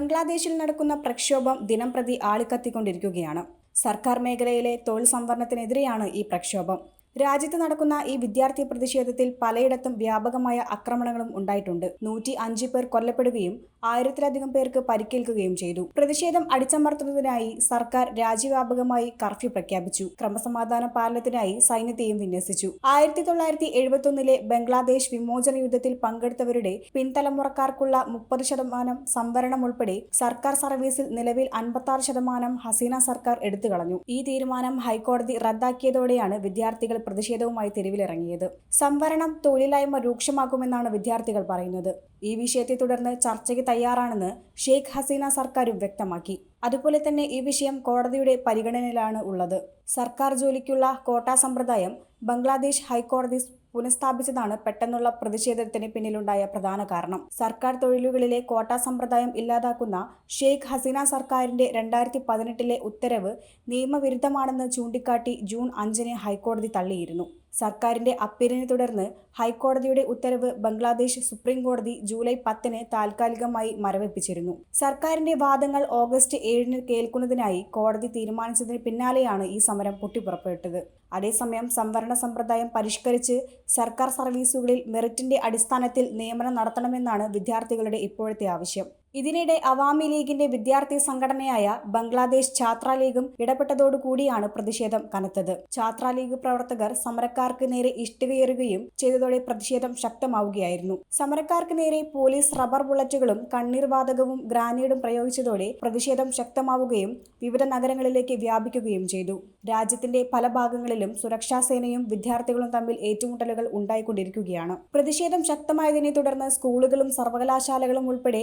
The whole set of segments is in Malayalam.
ബംഗ്ലാദേശിൽ നടക്കുന്ന പ്രക്ഷോഭം ദിനം പ്രതി ആളിക്കത്തിക്കൊണ്ടിരിക്കുകയാണ്. സർക്കാർ മേഖലയിലെ തൊഴിൽ സംവരണത്തിനെതിരെയാണ് ഈ പ്രക്ഷോഭം. രാജ്യത്ത് നടക്കുന്ന ഈ വിദ്യാർത്ഥി പ്രതിഷേധത്തിൽ പലയിടത്തും വ്യാപകമായ ആക്രമണങ്ങളും ഉണ്ടായിട്ടുണ്ട്. നൂറ്റി അഞ്ച് പേർ കൊല്ലപ്പെടുകയും ആയിരത്തിലധികം പേർക്ക് പരിക്കേൽക്കുകയും ചെയ്തു. പ്രതിഷേധം അടിച്ചമർത്തുന്നതിനായി സർക്കാർ രാജ്യവ്യാപകമായി കർഫ്യൂ പ്രഖ്യാപിച്ചു. ക്രമസമാധാന പാലനത്തിനായി സൈന്യത്തെയും വിന്യസിച്ചു. ആയിരത്തി തൊള്ളായിരത്തി എഴുപത്തൊന്നിലെ ബംഗ്ലാദേശ് വിമോചന യുദ്ധത്തിൽ പങ്കെടുത്തവരുടെ പിൻതലമുറക്കാർക്കുള്ള മുപ്പത് ശതമാനം സംവരണം ഉൾപ്പെടെ സർക്കാർ സർവീസിൽ നിലവിൽ അൻപത്തി ശതമാനം ഹസീന സർക്കാർ എടുത്തുകളഞ്ഞു. ഈ തീരുമാനം ഹൈക്കോടതി റദ്ദാക്കിയതോടെയാണ് വിദ്യാർത്ഥികൾ പ്രതിഷേധവുമായി തെരുവിലിറങ്ങിയത്. സംവരണം തൊഴിലില്ലായ്മ രൂക്ഷമാക്കുമെന്നാണ് വിദ്യാർത്ഥികൾ പറയുന്നത്. ഈ വിഷയത്തെ തുടർന്ന് ചർച്ചയ്ക്ക് തയ്യാറാണെന്ന് ഷെയ്ഖ് ഹസീന സർക്കാരും വ്യക്തമാക്കി. അതുപോലെ തന്നെ ഈ വിഷയം കോടതിയുടെ പരിഗണനയിലാണ് ഉള്ളത്. സർക്കാർ ജോലിക്കുള്ള കോട്ടാ സമ്പ്രദായം ബംഗ്ലാദേശ് ഹൈക്കോടതി പുനഃസ്ഥാപിച്ചതാണ് പെട്ടെന്നുള്ള പ്രതിഷേധത്തിന് പിന്നിലുണ്ടായ പ്രധാന കാരണം. സർക്കാർ തൊഴിലുകളിലെ കോട്ടാ സമ്പ്രദായം ഇല്ലാതാക്കുന്ന ഷെയ്ഖ് ഹസീന സർക്കാരിന്റെ രണ്ടായിരത്തി പതിനെട്ടിലെ ഉത്തരവ് നിയമവിരുദ്ധമാണെന്ന് ചൂണ്ടിക്കാട്ടി ജൂൺ അഞ്ചിന് ഹൈക്കോടതി തള്ളിയിരുന്നു. സർക്കാരിന്റെ അപ്പീലിനെ തുടർന്ന് ഹൈക്കോടതിയുടെ ഉത്തരവ് ബംഗ്ലാദേശ് സുപ്രീം കോടതി ജൂലൈ പത്തിന് താൽക്കാലികമായി മരവിപ്പിച്ചിരുന്നു. സർക്കാരിന്റെ വാദങ്ങൾ ഓഗസ്റ്റ് ഏഴിന് കേൾക്കുന്നതിനായി കോടതി തീരുമാനിച്ചതിന് പിന്നാലെയാണ് ഈ സമരം പൊട്ടിപ്പുറപ്പെട്ടത്. അതേസമയം സംവരണ സമ്പ്രദായം പരിഷ്കരിച്ച് സർക്കാർ സർവീസുകളിൽ മെറിറ്റിന്റെ അടിസ്ഥാനത്തിൽ നിയമനം നടത്തണമെന്നാണ് വിദ്യാർത്ഥികളുടെ ഇപ്പോഴത്തെ ആവശ്യം. ഇതിനിടെ അവാമി ലീഗിന്റെ വിദ്യാർത്ഥി സംഘടനയായ ബംഗ്ലാദേശ് ഛാത്ര ലീഗും ഇടപെട്ടതോടുകൂടിയാണ് പ്രതിഷേധം കനത്തത്. ഛാത്ര ലീഗ് പ്രവർത്തകർ സമരക്കാർക്ക് നേരെ ഇഷ്ടികയേറുകയും ചെയ്തതോടെ പ്രതിഷേധം ശക്തമാവുകയായിരുന്നു. സമരക്കാർക്ക് നേരെ പോലീസ് റബ്ബർ ബുള്ളറ്റുകളും കണ്ണീർവാതകവും ഗ്രാനേഡും പ്രയോഗിച്ചതോടെ പ്രതിഷേധം ശക്തമാവുകയും വിവിധ നഗരങ്ങളിലേക്ക് വ്യാപിക്കുകയും ചെയ്തു. രാജ്യത്തിന്റെ പല ഭാഗങ്ങളിലും സുരക്ഷാ സേനയും വിദ്യാർത്ഥികളും തമ്മിൽ ഏറ്റുമുട്ടലുകൾ ഉണ്ടായിക്കൊണ്ടിരിക്കുകയാണ്. പ്രതിഷേധം ശക്തമായതിനെ തുടർന്ന് സ്കൂളുകളും സർവകലാശാലകളും ഉൾപ്പെടെ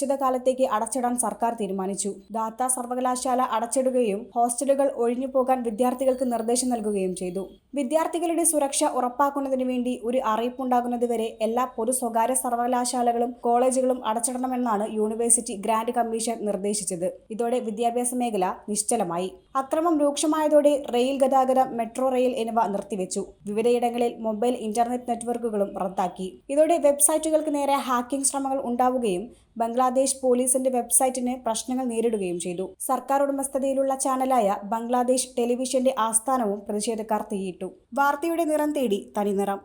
അനിശ്ചിതകാലത്തേക്ക് അടച്ചിടാൻ സർക്കാർ തീരുമാനിച്ചു. ദാത്ത സർവകലാശാല അടച്ചിടുകയും ഹോസ്റ്റലുകൾ ഒഴിഞ്ഞു പോകാൻ വിദ്യാർത്ഥികൾക്ക് നിർദ്ദേശം നൽകുകയും ചെയ്തു. വിദ്യാർത്ഥികളുടെ സുരക്ഷ ഉറപ്പാക്കുന്നതിന് വേണ്ടി ഒരു അറിയിപ്പുണ്ടാകുന്നതുവരെ എല്ലാ പൊതു സ്വകാര്യ സർവകലാശാലകളും കോളേജുകളും അടച്ചിടണമെന്നാണ് യൂണിവേഴ്സിറ്റി ഗ്രാന്റ് കമ്മീഷൻ നിർദ്ദേശിച്ചത്. ഇതോടെ വിദ്യാഭ്യാസ മേഖല നിശ്ചലമായി. അക്രമം രൂക്ഷമായതോടെ റെയിൽ ഗതാഗതം മെട്രോ റെയിൽ എന്നിവ നിർത്തിവെച്ചു. വിവിധയിടങ്ങളിൽ മൊബൈൽ ഇന്റർനെറ്റ് നെറ്റ്വർക്കുകളും റദ്ദാക്കി. ഇതോടെ വെബ്സൈറ്റുകൾക്ക് നേരെ ഹാക്കിംഗ് ശ്രമങ്ങൾ ഉണ്ടാവുകയും ബംഗ്ലാദേശ് പോലീസിന്റെ വെബ്സൈറ്റിന് പ്രശ്നങ്ങൾ നേരിടുകയും ചെയ്തു. സർക്കാർ ഉടമസ്ഥതയിലുള്ള ചാനലായ ബംഗ്ലാദേശ് ടെലിവിഷന്റെ ആസ്ഥാനവും പ്രതിഷേധക്കാർ തീയിട്ടു. വാർത്തയുടെ നിറം തേടി തനിനിറം.